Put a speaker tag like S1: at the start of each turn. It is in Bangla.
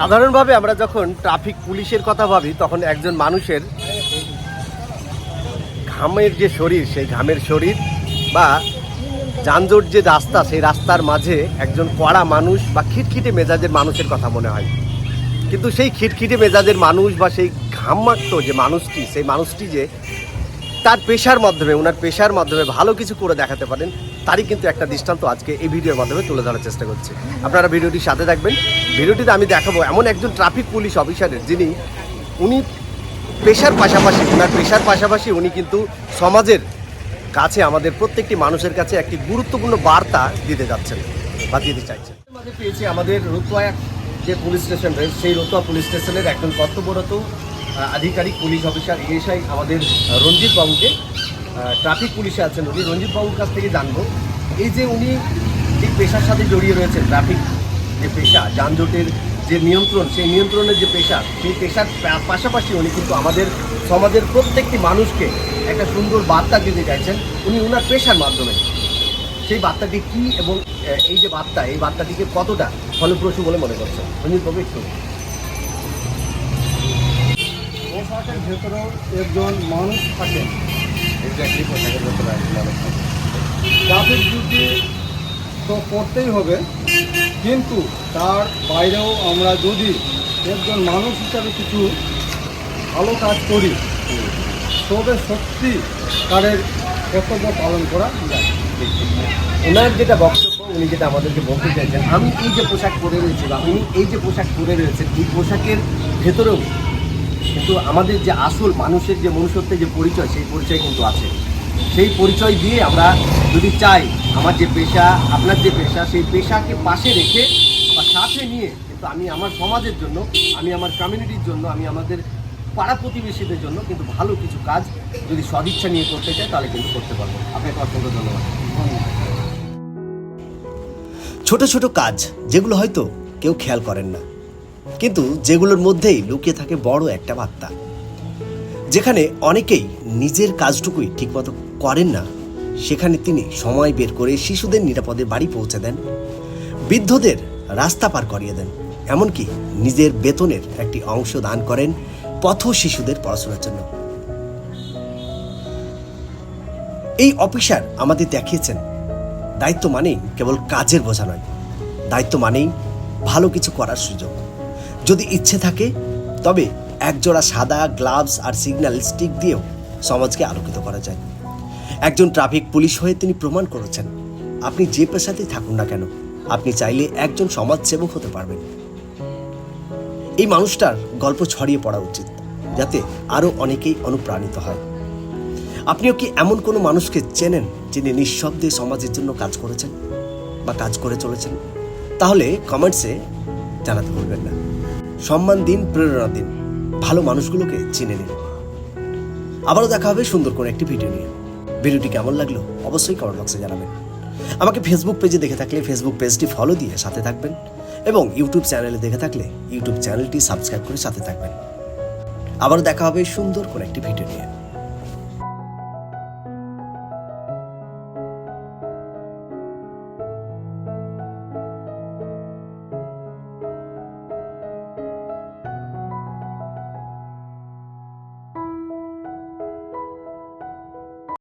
S1: সাধারণভাবে আমরা যখন ট্রাফিক পুলিশের কথা ভাবি, তখন একজন মানুষের ঘামের যে শরীর, সেই ঘামের শরীর বা যানজট যে রাস্তা, সেই রাস্তার মাঝে একজন কড়া মানুষ বা খিটখিটে মেজাজের মানুষের কথা মনে হয়। কিন্তু সেই খিটখিটে মেজাজের মানুষ বা সেই ঘামাক্ত যে মানুষটি, সেই মানুষটি যে তার পেশার মাধ্যমে ওনার পেশার মাধ্যমে ভালো কিছু করে দেখাতে পারেন তারই কিন্তু একটা দৃষ্টান্ত আজকে এই ভিডিওর মাধ্যমে তুলে ধরার চেষ্টা করছি। আপনারা ভিডিওটির সাথে থাকবেন। ভিডিওটিতে আমি দেখাবো এমন একজন ট্রাফিক পুলিশ অফিসারের, যিনি উনি পেশার পাশাপাশি ওনার পেশার পাশাপাশি উনি কিন্তু সমাজের কাছে, আমাদের প্রত্যেকটি মানুষের কাছে একটি গুরুত্বপূর্ণ বার্তা দিতে যাচ্ছেন বা দিতে চাইছেন। পেয়েছি আমাদের রতুয়া যে পুলিশ স্টেশন রয়েছে, সেই রতুয়া পুলিশ স্টেশনের একজন কর্তব্যরত আধিকারিক, পুলিশ অফিসার এএসআই আমাদের রঞ্জিত বাবুকে ট্রাফিক পুলিশে আছেন উনি। রঞ্জিত বাবুর কাছ থেকে জানব। এই যে উনি যে পেশার সাথে জড়িয়ে রয়েছেন, ট্রাফিক যে পেশা, যানজটের যে নিয়ন্ত্রণ, সেই নিয়ন্ত্রণের যে পেশা, সেই পেশার পাশাপাশি উনি কিন্তু আমাদের সমাজের প্রত্যেকটি মানুষকে একটা সুন্দর বার্তা দিতে চাইছেন। উনি ওনার পেশার মাধ্যমে। সেই বার্তাটি কি এবং এই যে বার্তা, এই বার্তাটিকে কতটা ফলপ্রসূ বলে মনে করছেন? রঞ্জিত বাবু একটু
S2: পোশাকের ভেতরেও একজন মানুষ থাকেন।
S1: এক্স্যাক্টলি পোশাকের ভেতরে
S2: ট্রাফিক ডিউটি তো করতেই হবে, কিন্তু তার বাইরেও আমরা যদি একজন মানুষ হিসাবে কিছু ভালো কাজ করি, তবে সত্যি তাদের কর্তব্য পালন করা যায়।
S1: ওনার যেটা বক্তব্য, উনি যেটা আমাদেরকে বলতে চাইছেন, আমি এই যে পোশাক পরে রয়েছি বা উনি এই যে পোশাক পরে রয়েছেন, এই পোশাকের ভেতরেও কিন্তু আমাদের যে আসল মানুষের যে মনুষ্যত্বের যে পরিচয়, সেই পরিচয় কিন্তু আছে। সেই পরিচয় দিয়ে আমরা যদি চাই, আমার যে পেশা, আপনার যে পেশা, সেই পেশাকে পাশে রেখে বা সাথে নিয়ে কিন্তু আমি আমার সমাজের জন্য, আমি আমার কমিউনিটির জন্য, আমি আমাদের পাড়া প্রতিবেশীদের জন্য কিন্তু ভালো কিছু কাজ যদি সদিচ্ছা নিয়ে করতে চাই, তাহলে কিন্তু করতে পারব। আপনাকে অসংখ্য ধন্যবাদ।
S3: ছোট ছোট কাজ, যেগুলো হয়তো কেউ খেয়াল করেন না। কিন্তু যেগুলোর মধ্যেই লুকিয়ে থাকে বড় একটা বার্তা। যেখানে অনেকেই নিজের কাজটুকুই ঠিকমতো করেন না, সেখানে তিনি সময় বের করে শিশুদের নিরাপদে বাড়ি পৌঁছে দেন, বৃদ্ধদের রাস্তা পার করিয়ে দেন, এমনকি নিজের বেতনের একটি অংশ দান করেন পথ শিশুদের পড়াশোনার জন্য। এই অফিসার আমাদের দেখিয়েছেন, দায়িত্ব মানেই কেবল কাজের বোঝা নয়, দায়িত্ব মানেই ভালো কিছু করার সুযোগ। যদি ইচ্ছে থাকে, তবে একজোড়া সাদা গ্লাভস আর সিগন্যাল স্টিক দিয়েও সমাজকে আলোকিত করা যায়। একজন ট্রাফিক পুলিশ হয়ে তিনি প্রমাণ করেছেন, আপনি যে পেশাতেই থাকুন না কেন, আপনি চাইলে একজন সমাজসেবক হতে পারবেন। এই মানুষটার গল্প ছড়িয়ে পড়া উচিত, যাতে আরও অনেকেই অনুপ্রাণিত হয়। আপনিও কি এমন কোনো মানুষকে চেনেন, যিনি নিঃশব্দে সমাজের জন্য কাজ করেছেন বা কাজ করে চলেছেন? তাহলে কমেন্টসে জানাতে ভুলবেন না। সম্মান দিন, প্রেরণা দিন। ভালো মানুষগুলোকে চিনে নিন। আবারও দেখা হবে সুন্দর করে একটি ভিডিও নিয়ে। ভিডিওটি কেমন লাগল অবশ্যই কমেন্ট বক্সে জানাবেন। আমাকে ফেসবুক পেজে দেখে থাকলে ফেসবুক পেজটি ফলো দিয়ে সাথে থাকবেন এবং ইউটিউব চ্যানেলে দেখে থাকলে ইউটিউব চ্যানেলটি সাবস্ক্রাইব করে সাথে থাকবেন। আবারও দেখা হবে সুন্দর করে একটি ভিডিও নিয়ে।